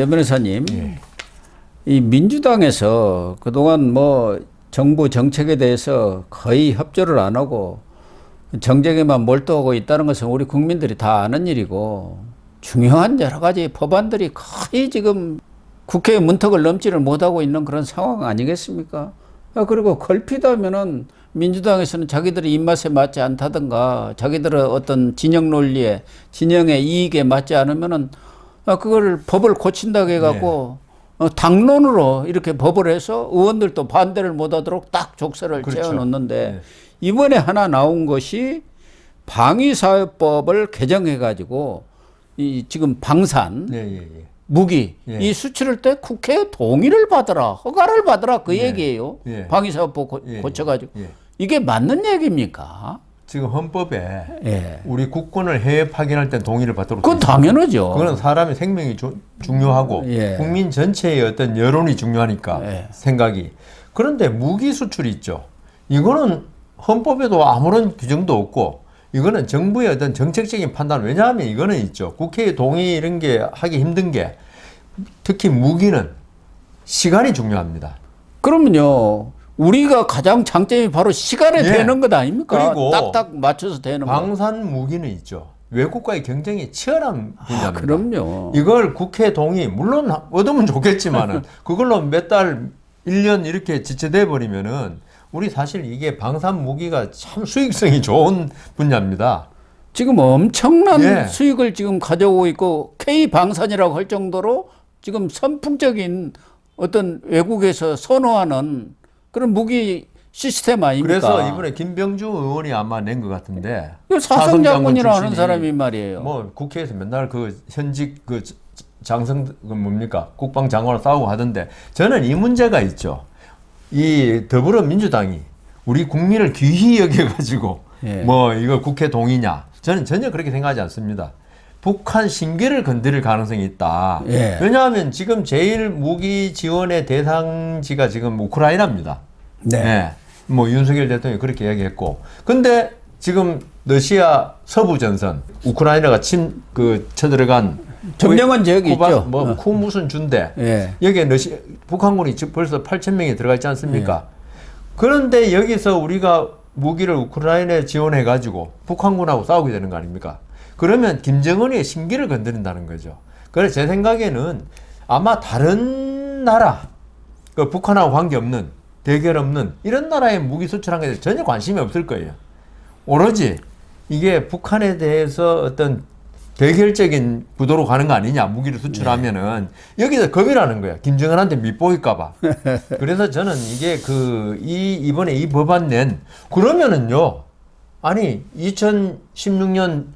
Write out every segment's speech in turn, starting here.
여 변호사님, 예. 이 민주당에서 그동안 뭐 정부 정책에 대해서 거의 협조를 안 하고 정쟁에만 몰두하고 있다는 것은 우리 국민들이 다 아는 일이고 중요한 여러 가지 법안들이 거의 지금 국회의 문턱을 넘지를 못하고 있는 그런 상황 아니겠습니까? 아, 그리고 걸핏하면은 민주당에서는 자기들의 입맛에 맞지 않다든가 자기들의 어떤 진영 논리에 진영의 이익에 맞지 않으면은 아, 그걸 법을 고친다고 해갖고 어, 당론으로 이렇게 법을 해서 의원들도 반대를 못하도록 딱 족쇄를 그렇죠. 채워놓는데 네. 이번에 하나 나온 것이 방위사업법을 개정해가지고 이 지금 방산 예, 예, 예. 무기 예. 이 수출할 때 국회 동의를 받으라 허가를 받으라 그 예. 얘기예요. 예. 방위사업법 고, 예, 고쳐가지고 예. 이게 맞는 얘기입니까? 지금 헌법에 예. 우리 국군을 해외 파견할 때 동의를 받도록 그건. 당연하죠. 그거는 사람의 생명이 조- 중요하고 예. 국민 전체의 어떤 여론이 중요하니까 예. 생각이 그런데 무기 수출이 있죠. 이거는 헌법에도 아무런 규정도 없고 이거는 정부의 어떤 정책적인 판단 왜냐하면 이거는 있죠. 국회의 동의 이런 게 하기 힘든 게 특히 무기는 시간이 중요합니다. 그러면요. 우리가 가장 장점이 바로 시간에 예. 되는 것 아닙니까? 그리고 딱딱 맞춰서 되는 거. 방산 무기는 있죠. 외국과의 경쟁이 치열한 분야입니다. 아, 그럼요. 이걸 국회 동의 물론 얻으면 좋겠지만은 그걸로 몇 달, 1년 이렇게 지체돼 버리면은 우리 사실 이게 방산 무기가 참 수익성이 좋은 분야입니다. 지금 엄청난 예. 수익을 지금 가져오고 있고 K 방산이라고 할 정도로 지금 선풍적인 어떤 외국에서 선호하는 그런 무기 시스템 아닙니까? 그래서 이번에 김병주 의원이 아마 낸 것 같은데 사성 장군이라 하는 출신이 사람이 말이에요. 뭐 국회에서 맨날 그 현직 그 장성 그 뭡니까 국방 장관을 싸우고 하던데 저는 이 문제가 있죠. 이 더불어민주당이 우리 국민을 귀히 여겨가지고 예. 뭐 이거 국회 동의냐? 저는 전혀 그렇게 생각하지 않습니다. 북한 신기를 건드릴 가능성이 있다. 예. 왜냐하면 지금 제일 무기 지원의 대상지가 지금 우크라이나입니다. 네. 예. 뭐 윤석열 대통령이 그렇게 이야기했고. 근데 지금 러시아 서부 전선 우크라이나가 침 그 쳐들어간 점령한 지역이 쿠바- 있죠. 뭐 어. 쿠 무슨 준대. 예. 여기에 러시 북한군이 벌써 8천 명이 들어가 있지 않습니까? 예. 그런데 여기서 우리가 무기를 우크라이나에 지원해 가지고 북한군하고 싸우게 되는 거 아닙니까? 그러면 김정은의 신기를 건드린다는 거죠. 그래서 제 생각에는 아마 다른 나라, 그 북한하고 관계없는 대결 없는 이런 나라에 무기 수출한 것에 전혀 관심이 없을 거예요. 오로지 이게 북한에 대해서 어떤 대결적인 구도로 가는 거 아니냐 무기를 수출하면은 여기서 겁이 나는 거야 김정은한테 밑보일까봐 그래서 저는 이게 그 이 이번에 이 법안 낸 그러면은요 아니 2016년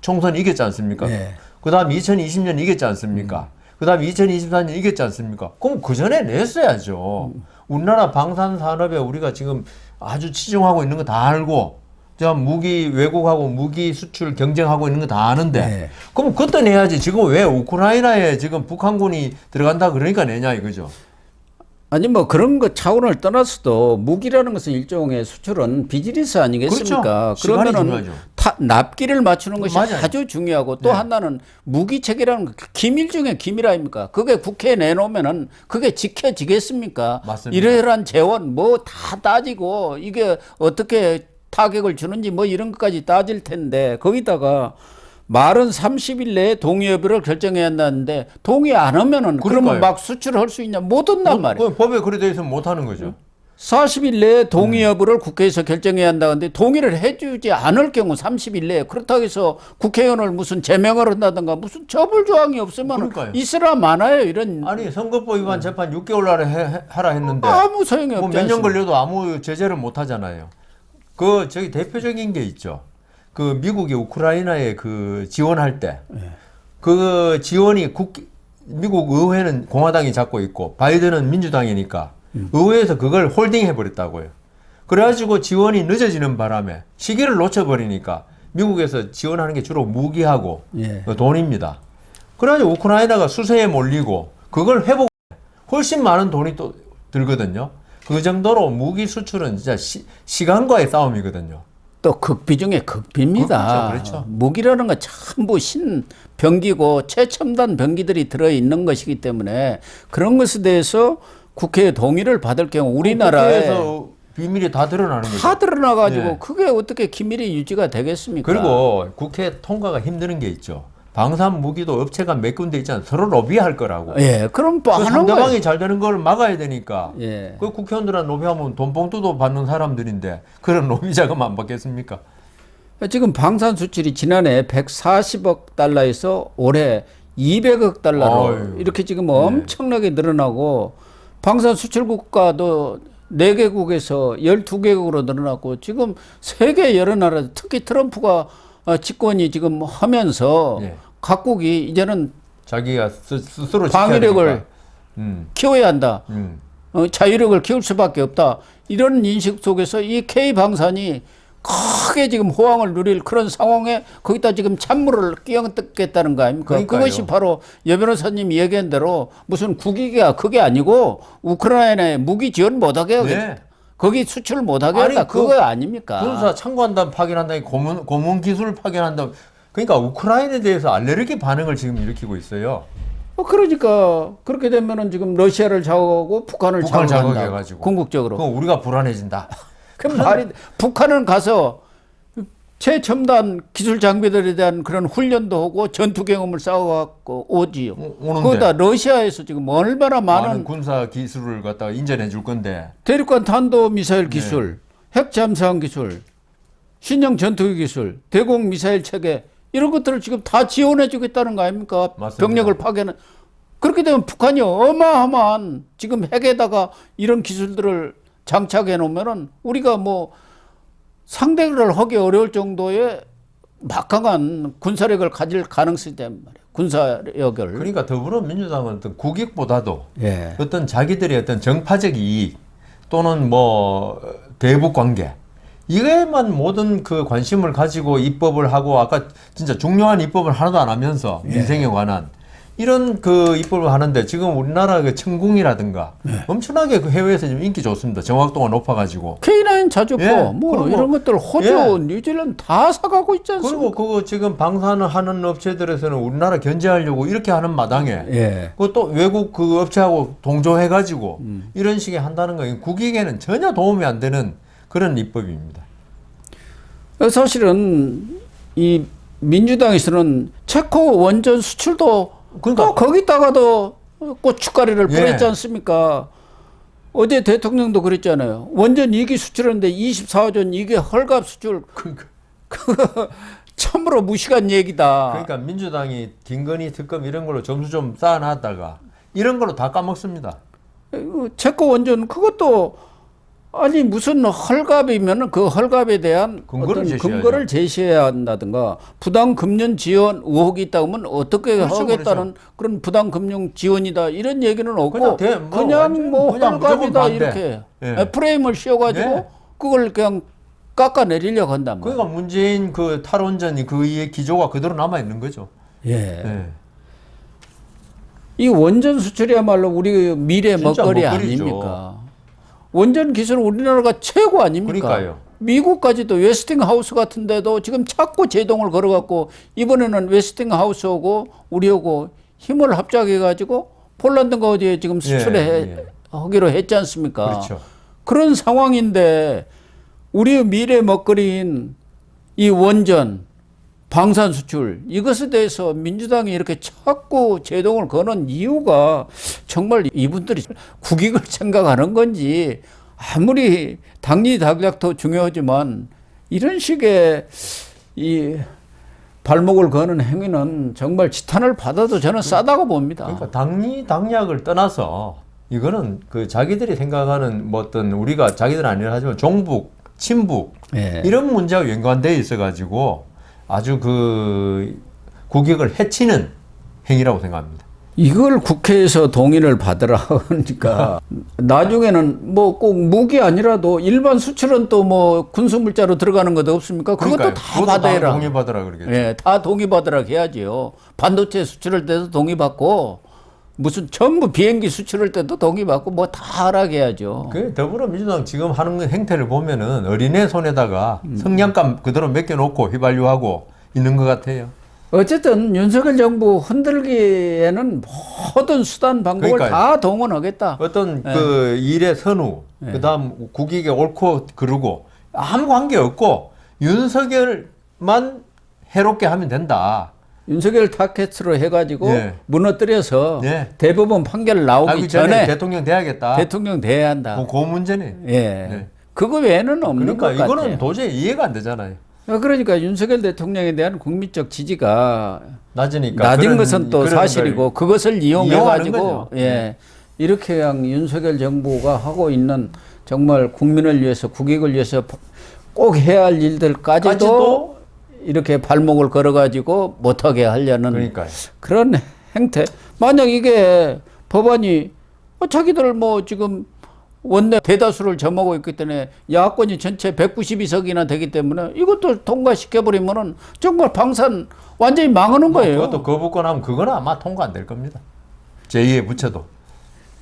총선 이겼지 않습니까? 네. 그 다음 2020년 이겼지 않습니까? 그다음 2024년 이겼지 않습니까? 그럼 그 전에 냈어야죠. 우리나라 방산 산업에 우리가 지금 아주 치중하고 있는 거 다 알고 저 무기 외국하고 무기 수출 경쟁하고 있는 거 다 아는데 네. 그럼 그때 내야지. 지금 왜 우크라이나에 지금 북한군이 들어간다 그러니까 내냐 이거죠 아니 뭐 그런 거 차원을 떠나서도 무기라는 것은 일종의 수출은 비즈니스 아니겠습니까? 그렇죠. 그러면은. 타, 납기를 맞추는 것이 맞아요. 아주 중요하고 또 네. 하나는 무기 체계라는 거 기밀 중에 기밀 아닙니까? 그게 국회에 내놓으면은 그게 지켜지겠습니까? 맞습니다. 이러이러한 재원 뭐 다 따지고 이게 어떻게 타격을 주는지 뭐 이런 것까지 따질 텐데 거기다가 말은 30일 내에 동의 여부를 결정해야 한다는데 동의 안 하면은 그러면. 막 수출할 수 있냐? 못 한단 말이에요. 그 법에 그래 돼 있으면 못 하는 거죠 40일 내에 동의 음. 여부를 국회에서 결정해야 한다는데 동의를 해주지 않을 경우 30일 내에 그렇다고 해서 국회의원을 무슨 제명을 한다든가 무슨 처벌 조항이 없으면 그러니까요. 있으라 많아요 이런 아니 선거법 위반 재판 6개월 날에 해- 해- 하라 했는데 아무 소용이 없지 뭐몇년 않습니까? 걸려도 아무 제재를 못 하잖아요. 그 저기 대표적인 게 있죠. 그 미국이 우크라이나에 그 지원할 때 그 지원이 국 미국 의회는 공화당이 잡고 있고 바이든은 민주당이니까 의회에서 그걸 홀딩해 버렸다고요. 그래가지고 지원이 늦어지는 바람에 시기를 놓쳐버리니까 미국에서 지원하는 게 주로 무기하고 예. 그 돈입니다. 그래가지고 우크라이나가 수세에 몰리고 그걸 회복 훨씬 많은 돈이 또 들거든요. 그 정도로 무기 수출은 진짜 시, 시간과의 싸움이거든요. 또 극비 중에 극비입니다. 그렇죠, 그렇죠. 무기라는 건 전부 신병기고 최첨단 병기들이 들어 있는 것이기 때문에 그런 것에 대해서 국회의 동의를 받을 경우 우리나라에 비밀이 다 드러나는 거죠. 다 드러나 가지고 네. 그게 어떻게 기밀이 유지가 되겠습니까? 그리고 국회 통과가 힘드는 게 있죠. 방산 무기도 업체가 몇 군데 있잖아요. 서로 로비할 거라고. 예, 그럼 또그 하는 상대방이 거예요. 잘 되는 걸 막아야 되니까. 예. 그 국회의원들한 로비하면 돈 봉투도 받는 사람들인데 그런 로비 자금 안 받겠습니까? 지금 방산 수출이 지난해 140억 달러에서 올해 200억 달러로 어휴. 이렇게 지금 엄청나게 늘어나고 방산 수출 국가도 4개국에서 12개국으로 늘어났고 지금 세계 여러 나라 특히 트럼프가 어, 집권이 지금 하면서 예. 각국이 이제는 자기가 스, 지켜야 방위력을. 음, 키워야 한다. 음. 어, 자유력을 키울 수밖에 없다. 이런 인식 속에서 이 K 방산이 크게 지금 호황을 누릴 그런 상황에 거기다 지금 찬물을 끼얹겠다는 거 아닙니까? 그러니까요. 그것이 바로 여 변호사님이 얘기한 대로 무슨 국익이야 그게 아니고 우크라이나에 무기 지원 못하게 하겠다. 네. 거기 수출 못하게 아니, 한다. 그 그거 아닙니까? 군사 참관단 파견한다, 고문 고문 기술 파견한다. 그러니까 우크라이나에 대해서 알레르기 반응을 지금 일으키고 있어요. 어, 그러니까 그렇게 되면은 지금 러시아를 자극하고 북한을 북한을. 자극해가지고. 궁극적으로. 그럼 우리가 불안해진다. 그 말이 북한은 가서 최첨단 기술 장비들에 대한 그런 훈련도 하고 전투 경험을 쌓아갖고 오지요. 거기다 러시아에서 지금 얼마나 많은 많은 군사 기술을 갖다가 인정해 줄 건데 대륙간 탄도 네. 미사일 기술, 핵 잠수함 기술, 신형 전투기 기술, 대공 미사일 체계 이런 것들을 지금 다 지원해 주겠다는 거 아닙니까? 맞습니다. 병력을 파견은 그렇게 되면 북한이 어마어마한 지금 핵에다가 이런 기술들을 장착해 놓으면은 우리가 뭐 상대를 하기 어려울 정도의 막강한 군사력을 가질 가능성이 있단 말이에요. 군사력을. 그러니까 더불어민주당은 어떤 국익보다도 예. 어떤 자기들의 어떤 정파적 이익 또는 뭐 대북 관계 이거에만 모든 그 관심을 가지고 입법을 하고 아까 진짜 중요한 입법을 하나도 안 하면서 민생에 관한 이런 그 입법을 하는데 지금 우리나라 그 천궁이라든가 엄청나게 그 해외에서 지금 인기 좋습니다. 정확도가 높아가지고 K9 자주포 예, 뭐 그리고 이런 것들 호주, 예. 뉴질랜드 다 사가고 있지 않습니까? 그리고 그거 지금 방사능 하는 업체들에서는 우리나라 견제하려고 이렇게 하는 마당에 예. 그또 외국 그 업체하고 동조해가지고 이런 식의 한다는 거 국익에는 전혀 도움이 안 되는 그런 입법입니다. 사실은 이 민주당에서는 체코 원전 수출도 그러니까- 또 거기다가도 고춧가루를 예. 뿌렸지 않습니까? 어제 대통령도 그랬잖아요. 원전 2기 수출하는데 24호전 이게 헐갑 수출 그러니까, 참으로 무식한 얘기다. 그러니까 민주당이 김건희 특검 이런 걸로 점수 좀 쌓아놨다가 이런 걸로 다 까먹습니다. 어, 체코 원전 그것도 아니 무슨 헐갑이면 그 헐갑에 대한 근거를. 근거를 제시해야 한다든가 부당 금융 지원 의혹이 있다면 어떻게 그렇죠, 하겠다는 그런 부당 금융 지원이다 이런 얘기는 없고 그냥 대- 뭐뭐 그냥 반대. 이렇게 예. 프레임을 씌워가지고 예. 그걸 그냥 깎아내리려고 한단 말이에요. 그러니까 문재인 그 탈원전이 그 이의 기조가 그대로 남아 있는 거죠. 예. 예. 이 원전 수출이야말로 우리 미래 먹거리 먹거리죠. 아닙니까? 원전 기술 우리나라가 최고 아닙니까? 그러니까요. 미국까지도 웨스팅하우스 같은 데도 지금 자꾸 제동을 걸어갖고 이번에는 웨스팅하우스하고 우리하고 힘을 합작해가지고 폴란드가 어디에 지금 수출해 예, 예. 하기로 했지 않습니까? 그렇죠. 그런 상황인데 우리의 미래 먹거리인 이 원전 방산 수출 이것에 대해서 민주당이 이렇게 자꾸 제동을 거는 이유가 정말 이분들이 국익을 생각하는 건지 아무리 당리 당략도 중요하지만 이런 식의 이 발목을 거는 행위는 정말 지탄을 받아도 저는 싸다고 봅니다. 그러니까 당리 당략을 떠나서 이거는 그 자기들이 생각하는 뭐 어떤 우리가 자기들은 아니라 하지만 종북, 친북 예. 이런 문제와 연관돼 있어 가지고 아주 그 국익을 해치는 행위라고 생각합니다. 이걸 국회에서 동의를 받으라 하니까 나중에는 뭐 꼭 무기 아니라도 일반 수출은 또 뭐 군수물자로 들어가는 것도 없습니까? 그것도 그러니까요. 다 그것도 받아라. 동의받으라 그러겠죠. 예, 다 동의받으라 해야지요. 반도체 수출할 때도 동의받고 무슨 전부 비행기 수출할 때도 동의 받고 뭐 다 하락해야죠. 그 더불어민주당 지금 하는 행태를 보면은 어린애 손에다가 성냥감 그대로 맡겨놓고 휘발유하고 있는 것 같아요. 어쨌든 윤석열 정부 흔들기에는 모든 수단 방법을 그러니까요. 다 동원하겠다. 어떤 네. 그 일의 선우, 그다음 국익에 옳고 그르고 아무 관계 없고 윤석열만 해롭게 하면 된다. 윤석열 타켓으로 해가지고 예. 무너뜨려서 예. 대법원 판결 나오기 전에, 대통령 돼야겠다. 대통령 돼야 한다. 그, 그 문제네. 예. 네. 그거 외에는 없는 그러니까 것 같아요. 이거는 도저히 이해가 안 되잖아요. 그러니까 윤석열 대통령에 대한 국민적 지지가 낮으니까 낮은 그런- 것은 또 사실이고 걸 그것을 이용해 가지고 거죠. 네. 예 이렇게 그냥 윤석열 정부가 하고 있는 정말 국민을 위해서 국익을 위해서 꼭 해야 할 일들까지도 까지도 이렇게 발목을 걸어 가지고 못하게 하려는 그러니까요. 그런 행태 만약 이게 법안이 어, 자기들 뭐 지금 원내 대다수를 점하고 있기 때문에 야권이 전체 192석이나 되기 때문에 이것도 통과시켜 버리면은 정말 방산 완전히 망하는 뭐 거예요. 그것도 거부권 하면 그거는 아마 통과 안 될 겁니다. 제2의 부채도.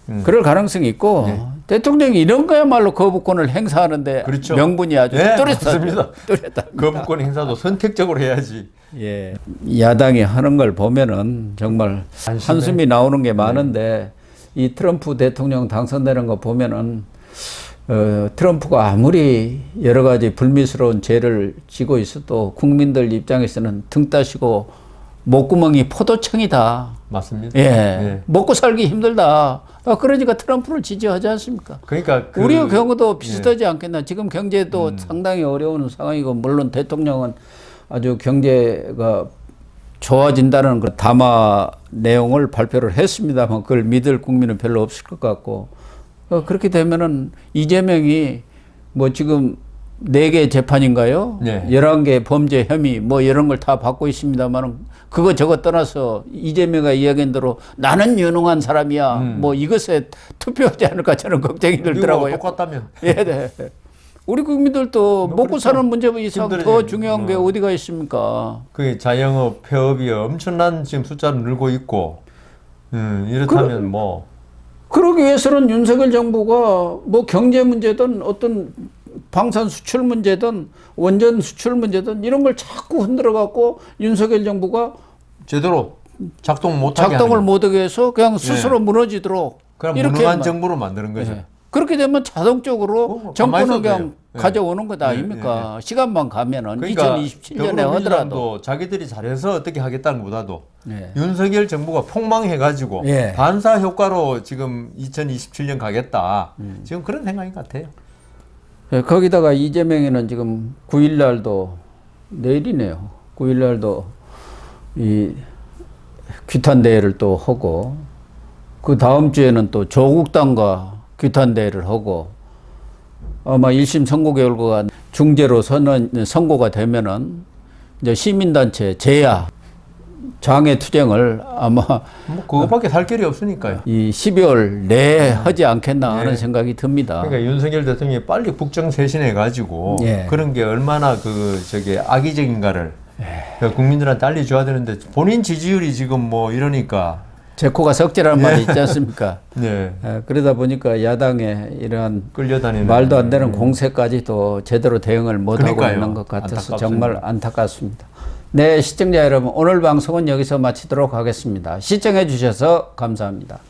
음. 그럴 가능성이 있고 대통령이 이런 거야말로 거부권을 행사하는데 그렇죠. 명분이 아주 네, 뚜렷하죠. 맞습니다. 뚜렷하. 거부권 행사도 선택적으로 해야지. 예. 야당이 하는 걸 보면은 정말 안심해. 한숨이 나오는 게 많은데 이 트럼프 대통령 당선되는 거 보면은 어, 트럼프가 아무리 여러 가지 불미스러운 죄를 지고 있어도 국민들 입장에서는 등 따시고 목구멍이 포도청이다. 맞습니다. 예. 예. 먹고 살기 힘들다. 아, 그러니까 트럼프를 지지하지 않습니까? 그러니까 그- 우리의 경우도 비슷하지 않겠나. 지금 경제도 상당히 어려운 상황이고, 물론 대통령은 아주 경제가 좋아진다는 그 담화 내용을 발표를 했습니다만, 그걸 믿을 국민은 별로 없을 것 같고, 어, 그렇게 되면은 이재명이 뭐 지금 네개 재판인가요? 네. 11개 범죄 혐의 뭐 이런 걸 다 받고 있습니다만 그거 저거 떠나서 이재명가 이야기한 대로 나는 유능한 사람이야. 뭐 이것에 투표하지 않을까 저는 걱정이 들더라고요. 똑같다면. 예, 네. 우리 국민들도 뭐 먹고 그렇죠. 사는 문제 이상 더 힘들어지죠. 중요한 게 뭐. 어디가 있습니까? 그 자영업 폐업이 엄청난 지금 숫자를 늘고 있고, 음, 이렇다면 뭐 그러기 위해서는 윤석열 정부가 뭐 경제 문제든 어떤 방산 수출 문제든 원전 수출 문제든 이런 걸 자꾸 흔들어 갖고 윤석열 정부가 제대로 작동 못하게 작동을 못하게 해서 그냥 스스로 무너지도록 그냥 이렇게 무능한 만- 정부로 만드는 거죠. 예. 그렇게 되면 자동적으로 가만히 정권을 그냥. 예. 가져오는 거다 예, 아닙니까? 시간만 가면은 그러니까 2027년에 하더라도 자기들이 잘해서 어떻게 하겠다는 것보다도 예. 윤석열 정부가 폭망해가지고 예. 반사 효과로 지금 2027년 가겠다. 음. 지금 그런 생각인 것 같아요. 예, 거기다가 이재명이는 지금 9일 날도 내일이네요. 9일 날도 이 규탄 대회를 또 하고 그 다음 주에는 또 조국당과 규탄 대회를 하고 아마 1심 선고 결과가 중재로 선언 선고가 되면은 이제 시민단체 제야 장애 투쟁을 아마 뭐 그거밖에 살 길이 없으니까요. 이 12월 내에 하지 않겠나 하는 네. 생각이 듭니다. 그러니까 윤석열 대통령이 빨리 국정 쇄신해 가지고 예. 그런 게 얼마나 그 저기 악의적인가를 그 국민들한테 알려줘야 되는데 본인 지지율이 지금 뭐 이러니까 제 코가 석재라는 말이 있지 않습니까? 네 예, 그러다 보니까 야당의 이러한 끌려다니는 말도 안 되는 공세까지도 제대로 대응을 못하고 그러니까요. 있는 것 같아서 안타깝습니다. 정말 안타깝습니다. 네, 시청자 여러분, 오늘 방송은 여기서 마치도록 하겠습니다. 시청해 주셔서 감사합니다.